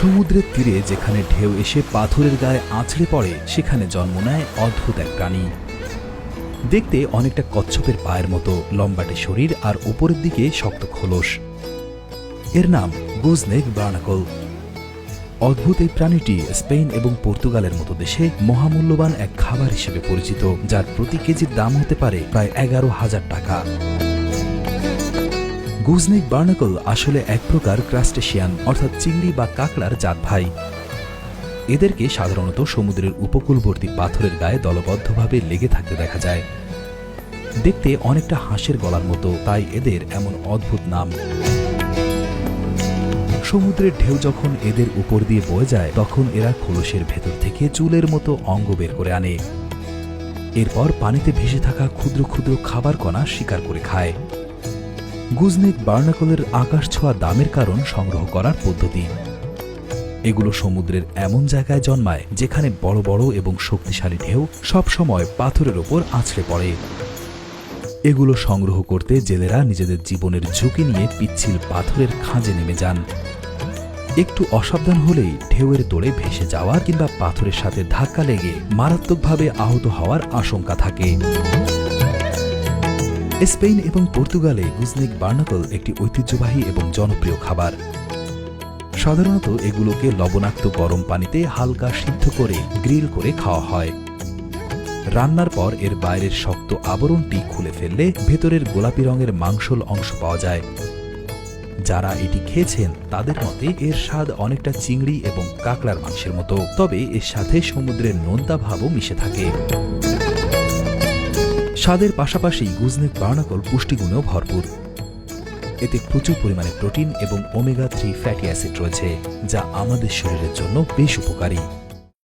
সমুদ্রের তীরে যেখানে ঢেউ এসে পাথরের গায়ে আছড়ে পড়ে, সেখানে জন্ম নেয় অদ্ভুত এক প্রাণী। দেখতে অনেকটা কচ্ছপের পায়ের মতো, লম্বাটে শরীর আর ওপরের দিকে শক্ত খোলস। এর নাম গুজনেক বার্নাকল। অদ্ভুত এই প্রাণীটি স্পেন এবং পর্তুগালের মতো দেশে মহামূল্যবান এক খাবার হিসেবে পরিচিত, যার প্রতি কেজির দাম হতে পারে প্রায় এগারো হাজার টাকা। গুজনিক বার্নাকল আসলে এক প্রকার ক্রাস্টেশিয়ান, অর্থাৎ চিংড়ি বা কাঁকড়ার জাত ভাই। এদেরকে সাধারণত সমুদ্রের উপকূলবর্তী পাথরের গায়ে দলবদ্ধভাবে লেগে থাকতে দেখা যায়। দেখতে অনেকটা হাঁসের গলার মতো, তাই এদের এমন অদ্ভুত নাম। সমুদ্রের ঢেউ যখন এদের উপর দিয়ে বয়ে যায়, তখন এরা খোলসের ভেতর থেকে চুলের মতো অঙ্গ বের করে আনে। এরপর পানিতে ভেসে থাকা ক্ষুদ্র ক্ষুদ্র খাবার কণা শিকার করে খায়। গুজনিক বার্নাকলের আকাশ ছোঁয়া দামের কারণ সংগ্রহ করার পদ্ধতি। এগুলো সমুদ্রের এমন জায়গায় জন্মায়, যেখানে বড় বড় এবং শক্তিশালী ঢেউ সবসময় পাথরের ওপর আছড়ে পড়ে। এগুলো সংগ্রহ করতে জেলেরা নিজেদের জীবনের ঝুঁকি নিয়ে পিচ্ছিল পাথরের খাঁজে নেমে যান। একটু অসাবধান হলেই ঢেউয়ের তোড়ে ভেসে যাওয়া কিংবা পাথরের সাথে ধাক্কা লেগে মারাত্মকভাবে আহত হওয়ার আশঙ্কা থাকে। স্পেন এবং পর্তুগালে গুজনিক বার্নাকল একটি ঐতিহ্যবাহী এবং জনপ্রিয় খাবার। সাধারণত এগুলোকে লবণাক্ত গরম পানিতে হালকা সিদ্ধ করে গ্রিল করে খাওয়া হয়। রান্নার পর এর বাইরের শক্ত আবরণটি খুলে ফেললে ভেতরের গোলাপি রঙের মাংসল অংশ পাওয়া যায়। যারা এটি খেয়েছেন, তাদের মতে এর স্বাদ অনেকটা চিংড়ি এবং কাঁকড়ার মাংসের মতো। তবে এর সাথে সমুদ্রের নোনতা ভাবও মিশে থাকে। স্বাদের পাশাপাশি গুজনেক বার্নাকল পুষ্টিগুণেও ভরপুর। এতে প্রচুর পরিমাণে প্রোটিন এবং ওমেগা থ্রি ফ্যাটি অ্যাসিড রয়েছে, যা আমাদের শরীরের জন্য বেশ উপকারী।